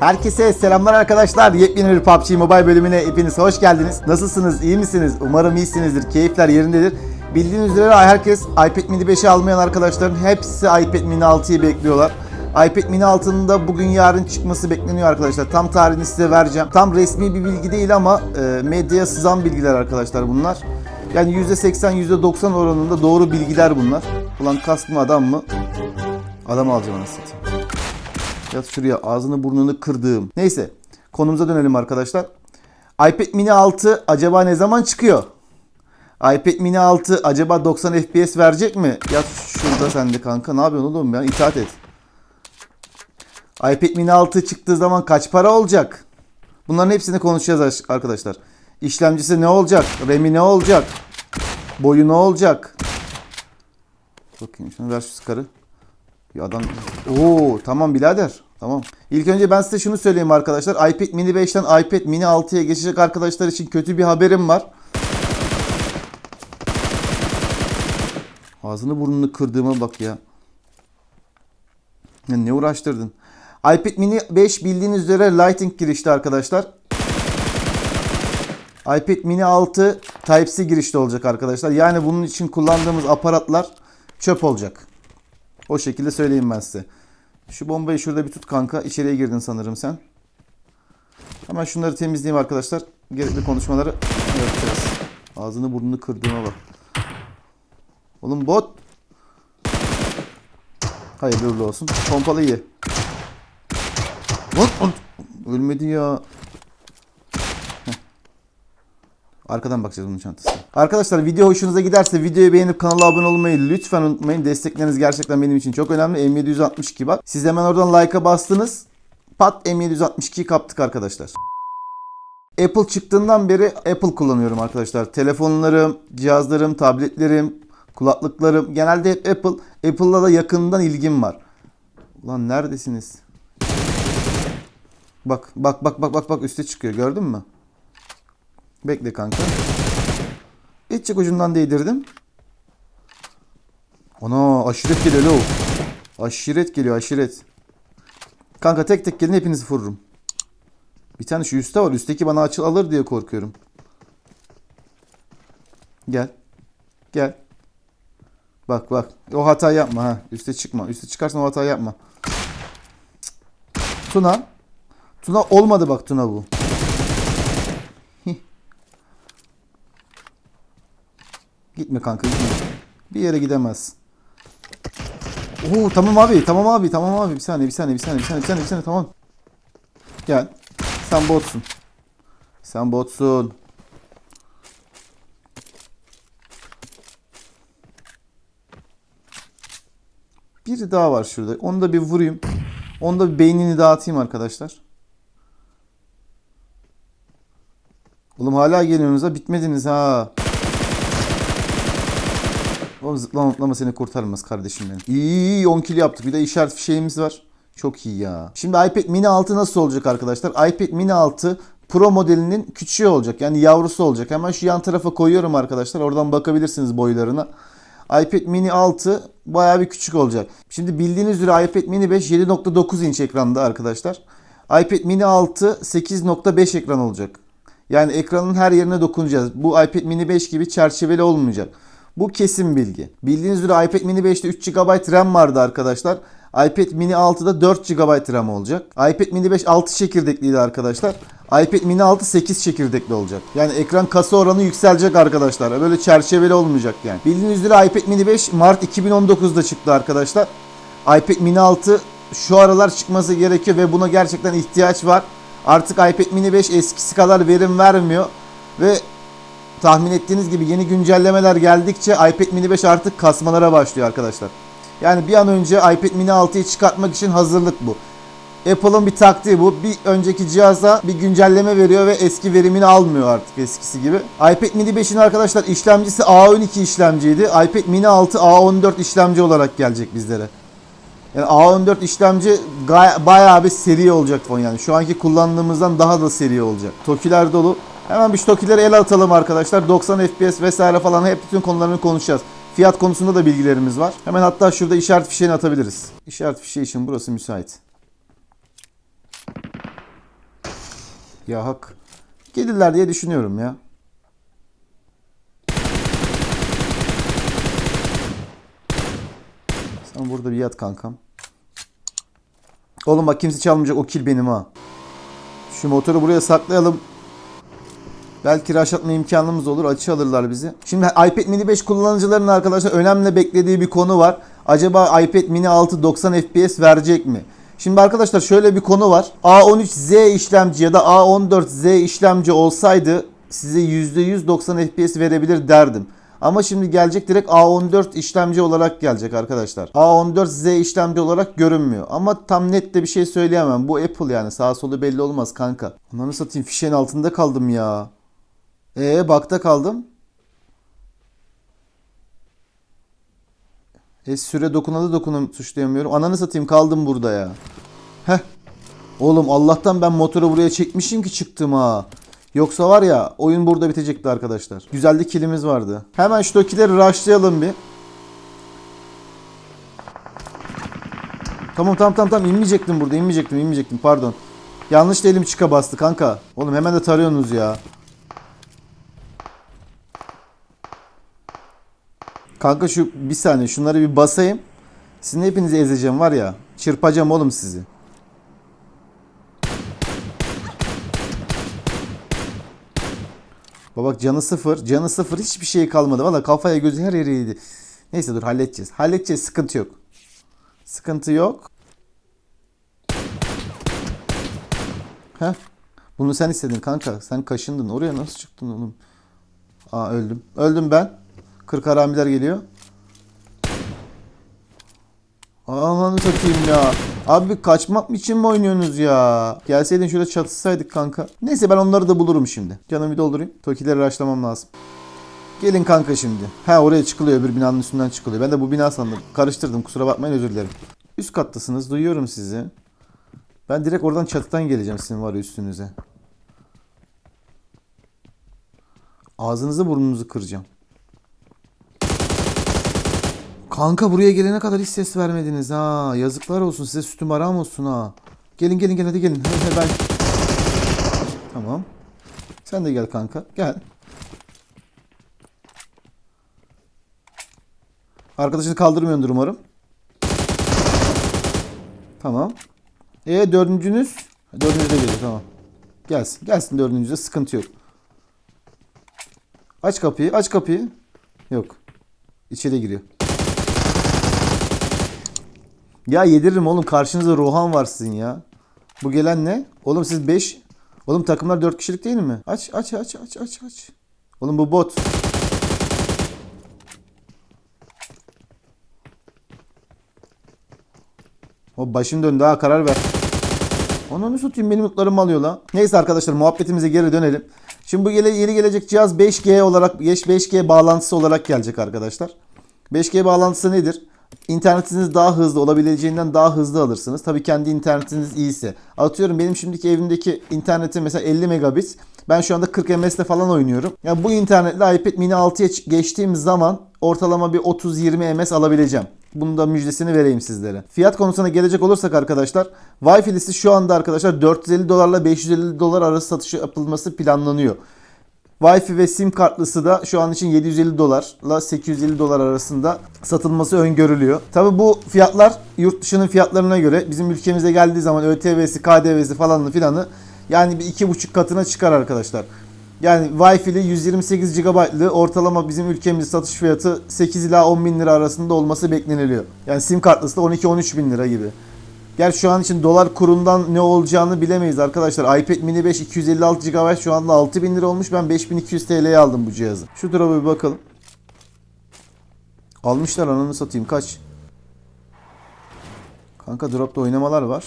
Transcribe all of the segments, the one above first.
Herkese selamlar arkadaşlar. Yepyeni bir PUBG Mobile bölümüne hepiniz hoş geldiniz. Nasılsınız? İyi misiniz? Umarım iyisinizdir. Keyifler yerindedir. Bildiğiniz üzere herkes iPad mini 5'i almayan arkadaşların hepsi iPad mini 6'yı bekliyorlar. iPad mini 6'nın da bugün yarın çıkması bekleniyor arkadaşlar. Tam tarihini size vereceğim. Tam resmi bir bilgi değil ama e, medyaya sızan bilgiler arkadaşlar bunlar. Yani %80 %90 oranında doğru bilgiler bunlar. Ulan kask mı adam mı? Adam alacağım anasını satayım. Yat şuraya ağzını burnunu kırdığım. Neyse konumuza dönelim arkadaşlar. iPad mini 6 acaba ne zaman çıkıyor? iPad mini 6 acaba 90 FPS verecek mi? Yat şurada sen de kanka ne yapıyorsun oğlum ya itaat et. iPad mini 6 çıktığı zaman kaç para olacak? Bunların hepsini konuşacağız arkadaşlar. İşlemcisi ne olacak? RAM'i ne olacak? Boyu ne olacak? Bakayım şunu ver şu skarı. Bir adam... Oo tamam birader. Tamam. İlk önce ben size şunu söyleyeyim arkadaşlar. iPad mini 5'ten iPad mini 6'ya geçecek arkadaşlar için kötü bir haberim var. Ağzını burnunu kırdığıma bak ya. ya ne uğraştırdın? iPad mini 5 bildiğiniz üzere Lighting girişte arkadaşlar. iPad mini 6 Type-C girişte olacak arkadaşlar. Yani bunun için kullandığımız aparatlar çöp olacak. O şekilde söyleyeyim ben size. Şu bombayı şurada bir tut kanka. İçeriye girdin sanırım sen. Hemen şunları temizleyeyim arkadaşlar. Gerekli konuşmaları yapacağız. Ağzını burnunu kırdığıma bak. Oğlum bot. Hayırlı uğurlu olsun. Pompalı iyi. Lan. Ölmedi ya. Heh. Arkadan bakacağız bunun çantasına. Arkadaşlar video hoşunuza giderse videoyu beğenip kanala abone olmayı lütfen unutmayın. Destekleriniz gerçekten benim için çok önemli. M762 bak. Siz hemen oradan like'a bastınız. Pat M762'yi kaptık arkadaşlar. Apple çıktığından beri Apple kullanıyorum arkadaşlar. Telefonlarım, cihazlarım, tabletlerim, kulaklıklarım genelde hep Apple. Apple'la da yakından ilgim var. Ulan neredesiniz? Bak bak bak bak bak bak üste çıkıyor gördün mü? Bekle kanka. İççik ucundan değdirdim. Ana aşiret geliyor lo. Aşiret geliyor aşiret. Kanka tek tek gelin hepinizi vururum. Bir tane şu üstte var. Üstteki bana açıl alır diye korkuyorum. Gel. Gel. Bak bak. O hata yapma ha. Üste çıkma. Üste çıkarsan o hata yapma. Tuna. Tuna olmadı bak Tuna bu. Gitme kanka gitme. Bir yere gidemez. Oo tamam abi tamam abi tamam abi bir saniye bir saniye bir saniye bir saniye bir saniye, bir saniye tamam. Gel. Sen botsun. Sen botsun. Biri daha var şurada. Onu da bir vurayım. Onu da bir beynini dağıtayım arkadaşlar. Oğlum hala geliyorsunuz ha. Bitmediniz ha. Oğlum zıplama zıplama seni kurtarmaz kardeşim benim. İyi iyi iyi 10 kill yaptık. Bir de işaret fişeğimiz var. Çok iyi ya. Şimdi iPad mini 6 nasıl olacak arkadaşlar? iPad mini 6 Pro modelinin küçüğü olacak. Yani yavrusu olacak. Hemen şu yan tarafa koyuyorum arkadaşlar. Oradan bakabilirsiniz boylarına. iPad mini 6 bayağı bir küçük olacak. Şimdi bildiğiniz üzere iPad mini 5 7.9 inç ekranda arkadaşlar. iPad mini 6 8.5 ekran olacak. Yani ekranın her yerine dokunacağız. Bu iPad mini 5 gibi çerçeveli olmayacak. Bu kesin bilgi. Bildiğiniz üzere iPad mini 5'te 3 GB RAM vardı arkadaşlar. iPad mini 6'da 4 GB RAM olacak. iPad mini 5 6 çekirdekliydi arkadaşlar. iPad mini 6 8 çekirdekli olacak. Yani ekran kasa oranı yükselecek arkadaşlar. Böyle çerçeveli olmayacak yani. Bildiğiniz üzere iPad mini 5 Mart 2019'da çıktı arkadaşlar. iPad mini 6 şu aralar çıkması gerekiyor ve buna gerçekten ihtiyaç var. Artık iPad mini 5 eskisi kadar verim vermiyor ve tahmin ettiğiniz gibi yeni güncellemeler geldikçe iPad mini 5 artık kasmalara başlıyor arkadaşlar. Yani bir an önce iPad mini 6'yı çıkartmak için hazırlık bu. Apple'ın bir taktiği bu. Bir önceki cihaza bir güncelleme veriyor ve eski verimini almıyor artık eskisi gibi. iPad mini 5'in arkadaşlar işlemcisi A12 işlemciydi. iPad mini 6 A14 işlemci olarak gelecek bizlere. Yani A14 işlemci bayağı bir seri olacak fon yani. Şu anki kullandığımızdan daha da seri olacak. Tokiler dolu. Hemen bir şu Tokileri el atalım arkadaşlar. 90 FPS vesaire falan hep bütün konularını konuşacağız. Fiyat konusunda da bilgilerimiz var. Hemen hatta şurada işaret fişeğini atabiliriz. İşaret fişeği için burası müsait. Ya hak. Gelirler diye düşünüyorum ya. Sen burada bir yat kankam. Oğlum bak kimse çalmayacak o kill benim ha. Şu motoru buraya saklayalım. Belki raşatma imkanımız olur. Açı alırlar bizi. Şimdi iPad mini 5 kullanıcılarının arkadaşlar önemli beklediği bir konu var. Acaba iPad mini 6 90 FPS verecek mi? Şimdi arkadaşlar şöyle bir konu var. A13Z işlemci ya da A14Z işlemci olsaydı size %100 90 FPS verebilir derdim. Ama şimdi gelecek direkt A14 işlemci olarak gelecek arkadaşlar. A14Z işlemci olarak görünmüyor. Ama tam net de bir şey söyleyemem. Bu Apple yani sağ solu belli olmaz kanka. Onları satayım fişeğin altında kaldım ya. Ee bakta kaldım. E süre dokunalı dokunum tuşlayamıyorum. Ananı satayım kaldım burada ya. Heh. Oğlum Allah'tan ben motoru buraya çekmişim ki çıktım ha. Yoksa var ya oyun burada bitecekti arkadaşlar. Güzel de kilimiz vardı. Hemen şu tokileri rushlayalım bir. Tamam tamam tamam tamam inmeyecektim burada inmeyecektim inmeyecektim pardon. Yanlış da elim çıka bastı kanka. Oğlum hemen de tarıyorsunuz ya. Kanka şu bir saniye şunları bir basayım. Sizin hepinizi ezeceğim var ya. Çırpacağım oğlum sizi. Bak canı sıfır. Canı sıfır. Hiçbir şey kalmadı. Valla kafaya gözü her yeri yedi. Neyse dur halledeceğiz. Halledeceğiz. Sıkıntı yok. Sıkıntı yok. Heh. Bunu sen istedin kanka. Sen kaşındın. Oraya nasıl çıktın oğlum? Aa öldüm. Öldüm ben. Kırk haramiler geliyor. Ananı satayım ya. Abi kaçmak için mi oynuyorsunuz ya? Gelseydin şöyle çatışsaydık kanka. Neyse ben onları da bulurum şimdi. Canımı doldurayım. Tokileri açlamam lazım. Gelin kanka şimdi. Ha oraya çıkılıyor bir binanın üstünden çıkılıyor. Ben de bu bina sandım. Karıştırdım kusura bakmayın özür dilerim. Üst kattasınız duyuyorum sizi. Ben direkt oradan çatıdan geleceğim sizin var üstünüze. Ağzınızı burnunuzu kıracağım. Kanka buraya gelene kadar hiç ses vermediniz ha. Yazıklar olsun size sütüm aram olsun ha. Gelin gelin gelin hadi gelin. Hadi, ben... Tamam. Sen de gel kanka. Gel. Arkadaşını kaldırmıyordur umarım. Tamam. E dördüncünüz? Dördüncü de geliyor tamam. Gelsin. Gelsin dördüncü de sıkıntı yok. Aç kapıyı. Aç kapıyı. Yok. İçeri giriyor. Ya yediririm oğlum karşınızda Rohan var sizin ya. Bu gelen ne? Oğlum siz 5 Oğlum takımlar 4 kişilik değil mi? Aç aç aç aç aç aç. Oğlum bu bot. O başım döndü ha karar ver. Onu satayım benim mutlarımı alıyor la. Neyse arkadaşlar muhabbetimize geri dönelim. Şimdi bu yeni gelecek cihaz 5G olarak 5G bağlantısı olarak gelecek arkadaşlar. 5G bağlantısı nedir? İnternetiniz daha hızlı olabileceğinden daha hızlı alırsınız. Tabii kendi internetiniz iyiyse. Atıyorum benim şimdiki evimdeki interneti mesela 50 megabit. Ben şu anda 40 MS'de falan oynuyorum. Yani bu internetle iPad mini 6'ya geçtiğim zaman ortalama bir 30-20 MS alabileceğim. Bunun da müjdesini vereyim sizlere. Fiyat konusuna gelecek olursak arkadaşlar Wi-Fi'lisi şu anda arkadaşlar 450 dolarla 550 dolar arası satışı yapılması planlanıyor. Wi-Fi ve sim kartlısı da şu an için 750 dolarla 850 dolar arasında satılması öngörülüyor. Tabi bu fiyatlar yurt dışının fiyatlarına göre bizim ülkemize geldiği zaman ÖTV'si, KDV'si falanlı filanı yani bir iki buçuk katına çıkar arkadaşlar. Yani Wi-Fi'li 128 GB'lı ortalama bizim ülkemizde satış fiyatı 8 ila 10 bin lira arasında olması bekleniliyor. Yani sim kartlısı da 12-13 bin lira gibi. Gerçi şu an için dolar kurundan ne olacağını bilemeyiz arkadaşlar. iPad mini 5 256 GB şu anda 6000 lira olmuş. Ben 5200 TL'ye aldım bu cihazı. Şu drop'a bir bakalım. Almışlar ananı satayım kaç? Kanka dropta oynamalar var.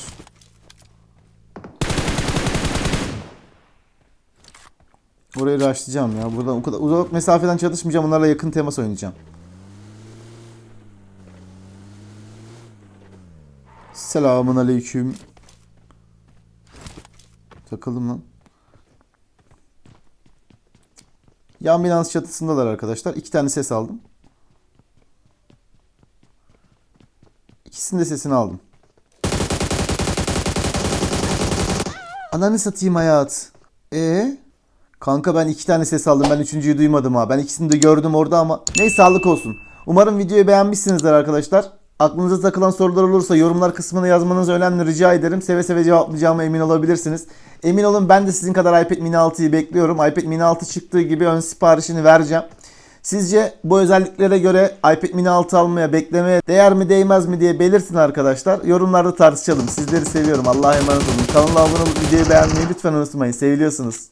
Orayı rushlayacağım ya. Buradan o kadar uzak mesafeden çatışmayacağım. Onlarla yakın temas oynayacağım. Selamun aleyküm. Takıldım lan. Yan binanın çatısındalar arkadaşlar. İki tane ses aldım. İkisinin de sesini aldım. Ananı satayım hayat. E Kanka ben iki tane ses aldım. Ben üçüncüyü duymadım ha. Ben ikisini de gördüm orada ama. Neyse sağlık olsun. Umarım videoyu beğenmişsinizdir arkadaşlar. Aklınıza takılan sorular olursa yorumlar kısmına yazmanızı önemli rica ederim. Seve seve cevaplayacağıma emin olabilirsiniz. Emin olun ben de sizin kadar iPad mini 6'yı bekliyorum. iPad mini 6 çıktığı gibi ön siparişini vereceğim. Sizce bu özelliklere göre iPad mini 6 almaya, beklemeye değer mi değmez mi diye belirtin arkadaşlar. Yorumlarda tartışalım. Sizleri seviyorum. Allah'a emanet olun. Kanala abone olup videoyu beğenmeyi lütfen unutmayın. Seviliyorsunuz.